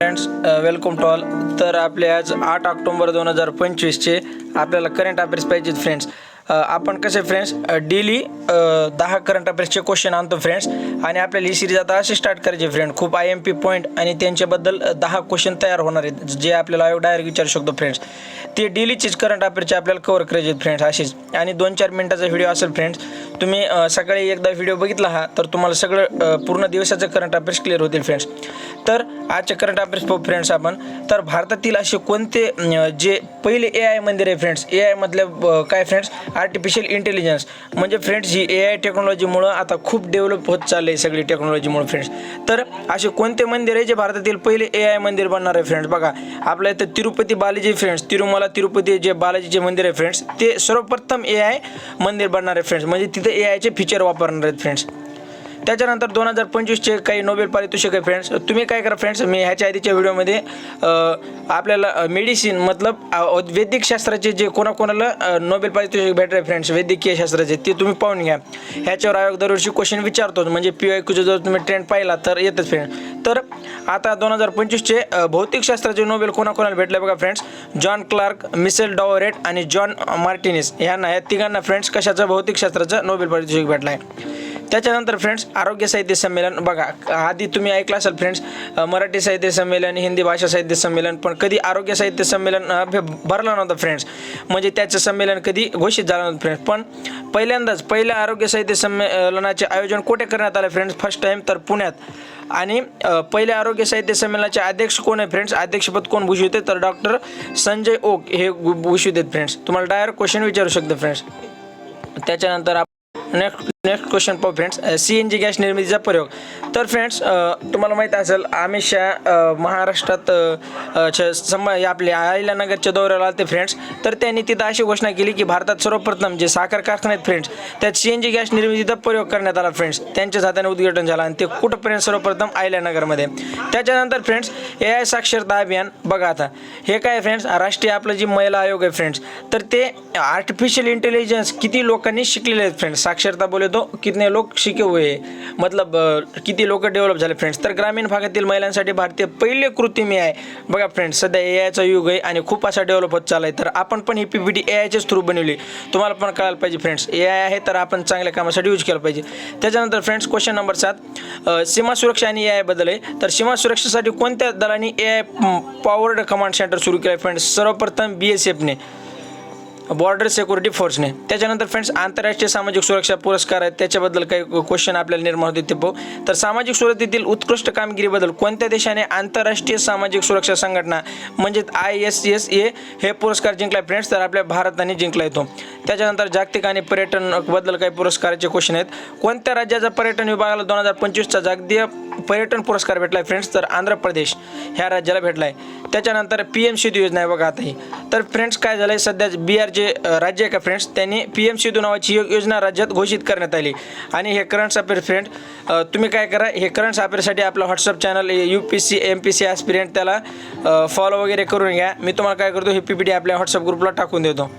Friends welcome to all तर आपले आज आठ ऑक्टोंबर दोन हजार पंचवीसचे आपल्याला करंट अफेअर्स पाहिजेत फ्रेंड्स uh, आपण कसे फ्रेंड्स डेली uh, uh, दहा करंट अफेअर्सचे क्वेश्चन आणतो फ्रेंड्स आणि आपल्याला ही सिरीज आता अशी स्टार्ट करायची फ्रेंड खूप आय एम पी पॉईंट आणि त्यांच्याबद्दल दहा क्वेश्चन तयार होणार आहेत जे आपल्याला डायरेक्ट विचारू शकतो फ्रेंड्स ते डेलीचीच करंट अफेअरचे आपल्याला कवर करायचे आहेत फ्रेंड्स असेच आणि दोन चार मिनटाचा व्हिडिओ असेल फ्रेंड्स तुम्ही सकाळी एकदा व्हिडिओ बघितला हा तर तुम्हाला सगळं पूर्ण दिवसाचं करंट अफेअर्स क्लिअर होतील फ्रेंड्स तर आजचे करंट अफेअर्स पाहू फ्रेंड्स आपण. तर भारतातील असे कोणते जे पहिले ए आय मंदिर आहे फ्रेंड्स ए आय मधल्या काय फ्रेंड्स आर्टिफिशियल इंटेलिजन्स म्हणजे फ्रेंड्स ही ए आय टेक्नॉलॉजीमुळं आता खूप डेव्हलप होत चाललं आहे सगळी टेक्नॉलॉजीमुळे फ्रेंड्स तर असे कोणते मंदिर आहे जे भारतातील पहिले ए आय मंदिर बनणार आहे फ्रेंड्स बघा आपल्या इथं तिरुपती बालाजी फ्रेंड्स तिरुमला तिरुपती जे बालाजीचे मंदिर आहे फ्रेंड्स ते सर्वप्रथम ए आय मंदिर बनणार आहे फ्रेंड्स म्हणजे तिथे ए आयचे फीचर वापरणार आहेत फ्रेंड्स त्याच्यानंतर दोन हजार पंचवीसचे काही नोबेल पारितोषिक आहे फ्रेंड्स तुम्ही काय करा फ्रेंड्स मी ह्याच्या आधीच्या व्हिडिओमध्ये आपल्याला मेडिसिन मतलब अ, शास्त्राचे जे कोणाकोणाला नोबेल पारितोषिक भेटत आहे फ्रेंड्स वैद्यकीय शास्त्राचे ते तुम्ही पाहून घ्या. ह्याच्यावर आयोग दरवर्षी क्वेश्चन विचारतो. म्हणजे पी आय क्यूचा जर तुम्ही ट्रेंड पाहिला तर येतच फ्रेंड तर आता दोन हजार पंचवीसचे भौतिकशास्त्राचे नोबेल कोणाकोणाला भेटले बघा friends John Clarke Michel Devoret आणि जॉन मार्टिनिस ह्यांना या तिघांना फ्रेंड्स कशाचं भौतिकशास्त्राचं नोबेल पारितोषिक भेटला आहे त्याच्यानंतर फ्रेंड्स आरोग्य साहित्य संमेलन. बघा आधी तुम्ही ऐकलं असाल फ्रेंड्स मराठी साहित्य संमेलन हिंदी भाषा साहित्य संमेलन पण कधी आरोग्य साहित्य संमेलन भरलं नव्हतं फ्रेंड्स. म्हणजे त्याचं संमेलन कधी घोषित झालं नव्हतं फ्रेंड्स. पण पहिल्यांदाच पहिल्या आरोग्य साहित्य संमेलनाचे आयोजन कुठे करण्यात आलं फ्रेंड्स? फर्स्ट टाईम तर पुण्यात. आणि पहिल्या आरोग्य साहित्य संमेलनाचे अध्यक्ष कोण आहे फ्रेंड्स? अध्यक्षपद कोण भूषविते तर डॉक्टर संजय ओक हे भूषवित आहेत फ्रेंड्स. तुम्हाला डायरेक्ट क्वेश्चन विचारू शकतो फ्रेंड्स. त्याच्यानंतर आप नेक्स्ट नेक्स्ट क्वेश्चन पाहू friends C N G gas निर्मितीचा प्रयोग. तर फ्रेंड्स तुम्हाला माहीत असेल अमित शहा महाराष्ट्रात सम आपल्या अहिल्यानगरच्या दौऱ्याला आले फ्रेंड्स तर त्यांनी तिथं अशी घोषणा केली की भारतात सर्वप्रथम जे साखर कारखाने आहेत फ्रेंड्स त्यात सी एन जी गॅस निर्मितीचा प्रयोग करण्यात आला फ्रेंड्स त्यांच्याच हाताने उद्घाटन झालं आणि ते कुठं फ्रेंड्स सर्वप्रथम अहिल्यानगरमध्ये. त्याच्यानंतर फ्रेंड्स ए आय साक्षरता अभियान बघा आता. हे काय फ्रेंड्स राष्ट्रीय आपलं जी महिला आयोग आहे फ्रेंड्स तर ते आर्टिफिशियल इंटेलिजन्स किती लोकांनी शिकलेले आहेत फ्रेंड्स साक्षरता बोलतो तो कितने लोक शिके हुए मतलब किती लोक डेव्हलप झाले? फ्रेंड्स तर ग्रामीण भागातील महिलांसाठी भारतीय पहिले कृत्रिम आहे. बघा फ्रेंड्स सध्या ए आयचा युग आहे आणि खूप असा डेव्हलप होत चालला आहे तर आपण पण ही पी पी टी ए आयच्याच थ्रू बनवली. तुम्हाला पण कळायला पाहिजे फ्रेंड्स ए आय आहे तर आपण चांगल्या कामासाठी यूज केलं पाहिजे. त्याच्यानंतर फ्रेंड्स क्वेश्चन नंबर सात. सीमा सुरक्षा आणि ए आय बदल आहे. तर सीमा सुरक्षेसाठी कोणत्या दलाने A I powered command centre सुरू केलं आहे फ्रेंड्स सर्वप्रथम बी एस एफने बॉर्डर सिक्युरिटी फोर्सने त्याच्यानंतर फ्रेंड्स आंतरराष्ट्रीय सामाजिक सुरक्षा पुरस्कार आहेत. त्याच्याबद्दल काही क्वेश्चन आपल्याला निर्माण होते ते पाहू. तर सामाजिक सुरक्षेतील उत्कृष्ट कामगिरीबद्दल कोणत्या देशाने आंतरराष्ट्रीय सामाजिक सुरक्षा संघटना म्हणजेच आय एस एस ए हे पुरस्कार जिंकलाय फ्रेंड्स तर आपल्या भारताने जिंकला येतो त्याच्यानंतर जागतिक आणि पर्यटनबद्दल काही पुरस्काराचे क्वेश्चन आहेत. कोणत्या राज्याचा पर्यटन विभागाला दोन हजार पंचवीसचा जागतिक पर्यटन पुरस्कार भेटलाय फ्रेंड्स तर आंध्र प्रदेश ह्या राज्याला भेटलाय. त्याच्यानंतर पी एम शेती योजना आहे बघा आता ही. तर फ्रेंड्स काय झालंय? सध्या बी आर जे राज्य आहे का फ्रेंड्स? त्यांनी पी एम सिधू नावाची योजना राज्यात घोषित करण्यात आली. आणि हे करंट अफेअर फ्रेंड तुम्ही काय करा हे करंट अफेअरसाठी आपलं WhatsApp channel U P C M P C aspirant त्याला फॉलो वगैरे करून घ्या. मी तुम्हाला काय करतो हे पी पी टी आपल्या व्हॉट्सअप ग्रुपला टाकून देतो.